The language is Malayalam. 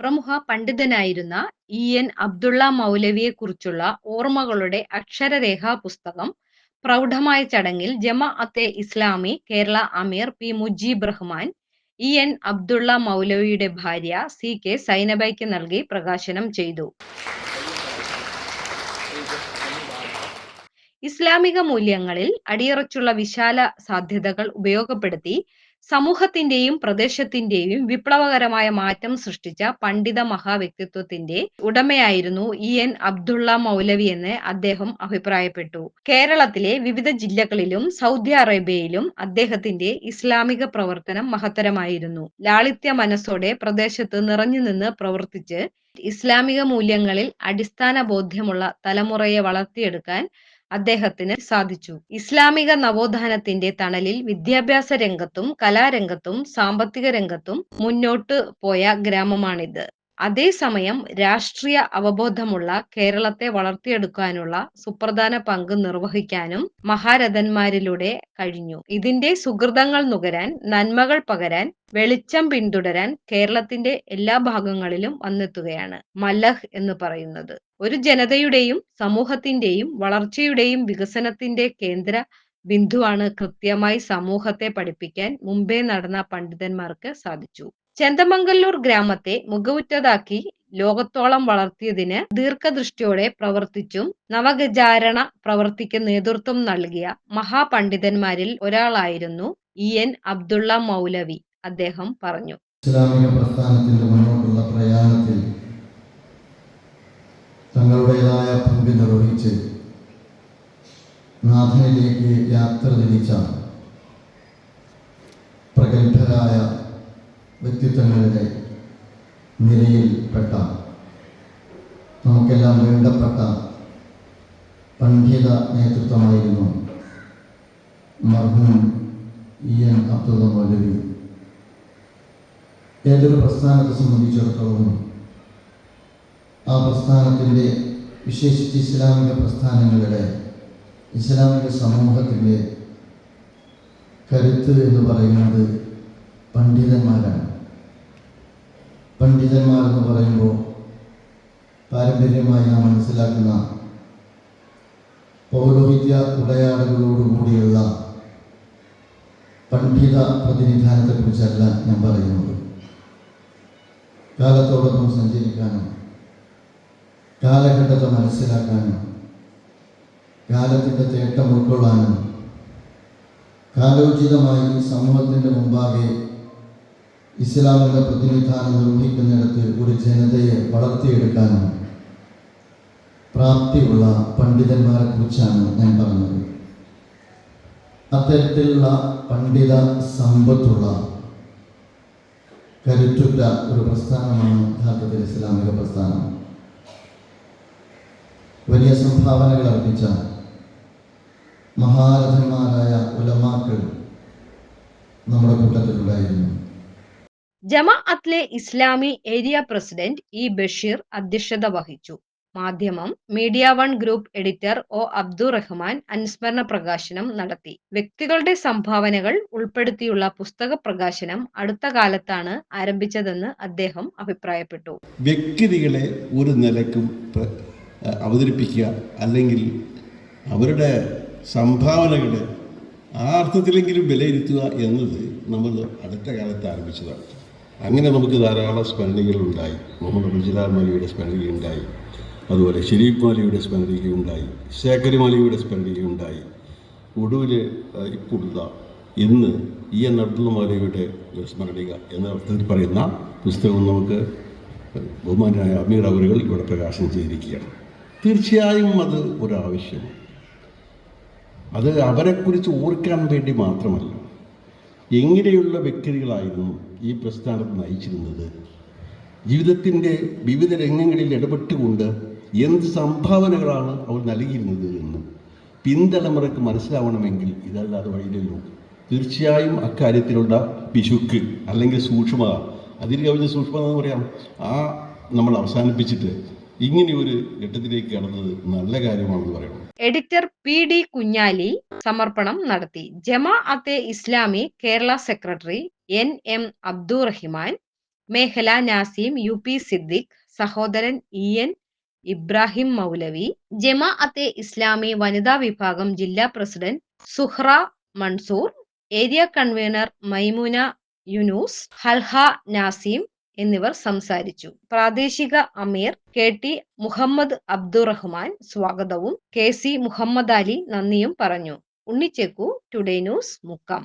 പ്രമുഖ പണ്ഡിതനായിരുന്ന ഇ. എൻ. അബ്ദുള്ള മൗലവിയെ കുറിച്ചുള്ള ഓർമ്മകളുടെ അക്ഷരരേഖാ പുസ്തകം പ്രൗഢമായ ചടങ്ങിൽ ജമാഅത്തെ ഇസ്ലാമി കേരള അമീർ P. Mujeeb Rahman E. N. Abdulla മൗലവിയുടെ ഭാര്യ സി. കെ. സൈനബയ്ക്ക് നൽകി പ്രകാശനം ചെയ്തു. ഇസ്ലാമിക മൂല്യങ്ങളിൽ അടിയുറച്ചുള്ള വിശാല സാധ്യതകൾ ഉപയോഗപ്പെടുത്തി സമൂഹത്തിന്റെയും പ്രദേശത്തിന്റെയും വിപ്ലവകരമായ മാറ്റം സൃഷ്ടിച്ച പണ്ഡിത മഹാവ്യക്തിത്വത്തിന്റെ ഉടമയായിരുന്നു ഇ എൻ അബ്ദുള്ള മൗലവി എന്ന് അദ്ദേഹം അഭിപ്രായപ്പെട്ടു. കേരളത്തിലെ വിവിധ ജില്ലകളിലും സൗദി അറേബ്യയിലും അദ്ദേഹത്തിന്റെ ഇസ്ലാമിക പ്രവർത്തനം മഹത്തരമായിരുന്നു. ലാളിത്യ മനസ്സോടെ പ്രദേശത്ത് നിറഞ്ഞു നിന്ന് പ്രവർത്തിച്ച് ഇസ്ലാമിക മൂല്യങ്ങളിൽ അടിസ്ഥാന ബോധ്യമുള്ള തലമുറയെ വളർത്തിയെടുക്കാൻ അദ്ദേഹത്തിന് സാധിച്ചു. ഇസ്ലാമിക നവോത്ഥാനത്തിന്റെ തണലിൽ വിദ്യാഭ്യാസ രംഗത്തും കലാരംഗത്തും സാമ്പത്തിക രംഗത്തും മുന്നോട്ട് പോയ ഗ്രാമമാണിത്. അതേസമയം രാഷ്ട്രീയ അവബോധമുള്ള കേരളത്തെ വളർത്തിയെടുക്കാനുള്ള സുപ്രധാന പങ്ക് നിർവഹിക്കാനും മഹാരഥന്മാരിലൂടെ കഴിഞ്ഞു. ഇതിന്റെ സുഹൃതങ്ങൾ നുകരാൻ നന്മകൾ പകരാൻ വെളിച്ചം പിന്തുടരാൻ കേരളത്തിന്റെ എല്ലാ ഭാഗങ്ങളിലും വന്നെത്തുകയാണ് മലഹ് എന്ന് പറയുന്നത്. ഒരു ജനതയുടെയും സമൂഹത്തിന്റെയും വളർച്ചയുടെയും വികസനത്തിന്റെ കേന്ദ്ര ബിന്ദുവാണ് കൃത്യമായി സമൂഹത്തെ പഠിപ്പിക്കാൻ മുമ്പേ നടന്ന പണ്ഡിതന്മാർക്ക് സാധിച്ചു. ചെന്തമംഗല്ലൂർ ഗ്രാമത്തെ മുഖവുറ്റതാക്കി ലോകത്തോളം വളർത്തിയതിന് ദീർഘദൃഷ്ടിയോടെ പ്രവർത്തിച്ചും നവഗജാരണ പ്രവർത്തിക്ക് നേതൃത്വം നൽകിയ മഹാപണ്ഡിതന്മാരിൽ ഒരാളായിരുന്നു ഇ എൻ അബ്ദുള്ള മൗലവി. അദ്ദേഹം പറഞ്ഞു. ഇസ്ലാമിക പ്രസ്ഥാനത്തിന്റെ മുന്നോട്ടുള്ള പ്രയാണത്തിൽ തങ്ങളുടേതായ പങ്ക് നിർവഹിച്ച് നാഥനിലേക്ക് യാത്ര തിരിച്ച പ്രഗത്ഭരായ വ്യക്തിത്വങ്ങളുടെ നിരയിൽപ്പെട്ട നമുക്കെല്ലാം വേണ്ടപ്പെട്ട പണ്ഡിത നേതൃത്വമായിരുന്നു മർഹൂം ഇ എൻ അബ്ദുള്ള മൗലവി. ഏതൊരു പ്രസ്ഥാനത്തെ സംബന്ധിച്ചിടത്തോളം ആ പ്രസ്ഥാനത്തിന്റെ വിശേഷിച്ച് ഇസ്ലാമിക പ്രസ്ഥാനങ്ങളുടെ ഇസ്ലാമിക സമൂഹത്തിന്റെ കരുത്ത് എന്ന് പറയുന്നത് പണ്ഡിതന്മാർ എന്ന് പറയുമ്പോൾ പാരമ്പര്യമായി നാം മനസ്സിലാക്കുന്ന പൗരോഹിത്യ ഉടയാടുകളോടുകൂടിയുള്ള പണ്ഡിത പ്രതിനിധാനത്തെക്കുറിച്ചല്ല ഞാൻ പറയുന്നത്. കാലത്തോടൊപ്പം സഞ്ചരിക്കാനും കാലഘട്ടത്തെ മനസ്സിലാക്കാനും കാലത്തിന്റെ തേട്ടം ഉൾക്കൊള്ളാനും കാലോചിതമായി സമൂഹത്തിന്റെ മുമ്പാകെ ഇസ്ലാമിന്റെ പ്രതിനിധാനം നിർവഹിക്കുന്നിടത്ത് ഒരു ജനതയെ വളർത്തിയെടുക്കാനും പ്രാപ്തിയുള്ള പണ്ഡിതന്മാരെ കുറിച്ചാണ് ഞാൻ പറഞ്ഞത്. അത്തരത്തിലുള്ള പണ്ഡിത സമ്പത്തുള്ള കരുത്തുറ്റ ഒരു പ്രസ്ഥാനമാണ് യഥാർത്ഥത്തിൽ ഇസ്ലാമിക പ്രസ്ഥാനം. വലിയ സംഭാവനകൾ അർപ്പിച്ച മഹാരഥന്മാരായ ജമാഅത്തിലെ Islami area president E Basheer അധ്യക്ഷത വഹിച്ചു. Madhyamam media one group editor O Abdurahman അനുസ്മരണ പ്രകാശനം നടത്തി. വ്യക്തികളുടെ സംഭാവനകൾ ഉൾപ്പെടുത്തിയുള്ള പുസ്തക പ്രകാശനം അടുത്ത കാലത്താണ് ആരംഭിച്ചതെന്ന് അദ്ദേഹം അഭിപ്രായപ്പെട്ടു. വ്യക്തികളെ ഒരു നിലക്കും അവതരിപ്പിക്കുക അല്ലെങ്കിൽ അവരുടെ സംഭാവനകളെ ആ അർത്ഥത്തിലെങ്കിലും വിലയിരുത്തുക എന്നത് നമ്മൾ അടുത്ത കാലത്ത് ആരംഭിച്ചതാണ്. അങ്ങനെ നമുക്ക് ധാരാളം സ്മരണികളുണ്ടായി മുഹമ്മദ് അബുജലാൽ മലിയുടെ സ്മരണികയുണ്ടായി അതുപോലെ ഷെരീഫ് മാലിയുടെ സ്മരണികയുണ്ടായി ശേഖരി മാലിയുടെ സ്മരണികയുണ്ടായി ഒടുവിൽ ഇപ്പോഴുള്ള ഇന്ന് ഇ എൻ അബ്ദുള്ള മാലിയുടെ സ്മരണിക എന്ന അർത്ഥത്തിൽ പറയുന്ന പുസ്തകം നമുക്ക് ബഹുമാനായ അമീർ അവരുകൾ ഇവിടെ പ്രകാശനം ചെയ്തിരിക്കുകയാണ്. തീർച്ചയായും അത് ഒരാവശ്യമാണ് അത് അവരെക്കുറിച്ച് ഓർക്കാൻ വേണ്ടി മാത്രമല്ല എങ്ങനെയുള്ള വ്യക്തികളായിരുന്നു ഈ പ്രസ്ഥാനത്ത് നയിച്ചിരുന്നത്? ജീവിതത്തിന്റെ വിവിധ രംഗങ്ങളിൽ ഇടപെട്ടുകൊണ്ട് എന്ത് സംഭാവനകളാണ് അവർ നൽകിയിരുന്നത് എന്ന് പിന്തലമുറയ്ക്ക് മനസ്സിലാവണമെങ്കിൽ ഇതല്ലാതെ വഴിയില്ലല്ലോ. തീർച്ചയായും അക്കാര്യത്തിലുള്ള പിശുക്ക് അല്ലെങ്കിൽ സൂക്ഷ്മത അതിൽ കവിഞ്ഞ സൂക്ഷ്മത എന്ന് പറയാം ആ നമ്മൾ അവസാനിപ്പിച്ചിട്ട് ഇങ്ങനെയൊരു ഘട്ടത്തിലേക്ക് കടന്നത് നല്ല കാര്യമാണെന്ന് പറയണം. എഡിറ്റർ പി ഡി കുഞ്ഞാലി സമർപ്പണം നടത്തി. Jamaat-e Islami Kerala secretary N M Abdurahiman മേഖല നാസീം യു പി സിദ്ദിഖ് സഹോദരൻ E N Ibrahim Maulavi Jamaat-e Islami വനിതാ വിഭാഗം ജില്ലാ president Suhra Mansoor area convenor Maimuna Yunus Halha Naseem എന്നിവർ സംസാരിച്ചു. പ്രാദേശിക അമീർ കെ ടി മുഹമ്മദ് അബ്ദുറഹ്മാൻ സ്വാഗതവും കെ സി മുഹമ്മദ് അലി നന്ദിയും പറഞ്ഞു. Unnichekku today news Mukkam.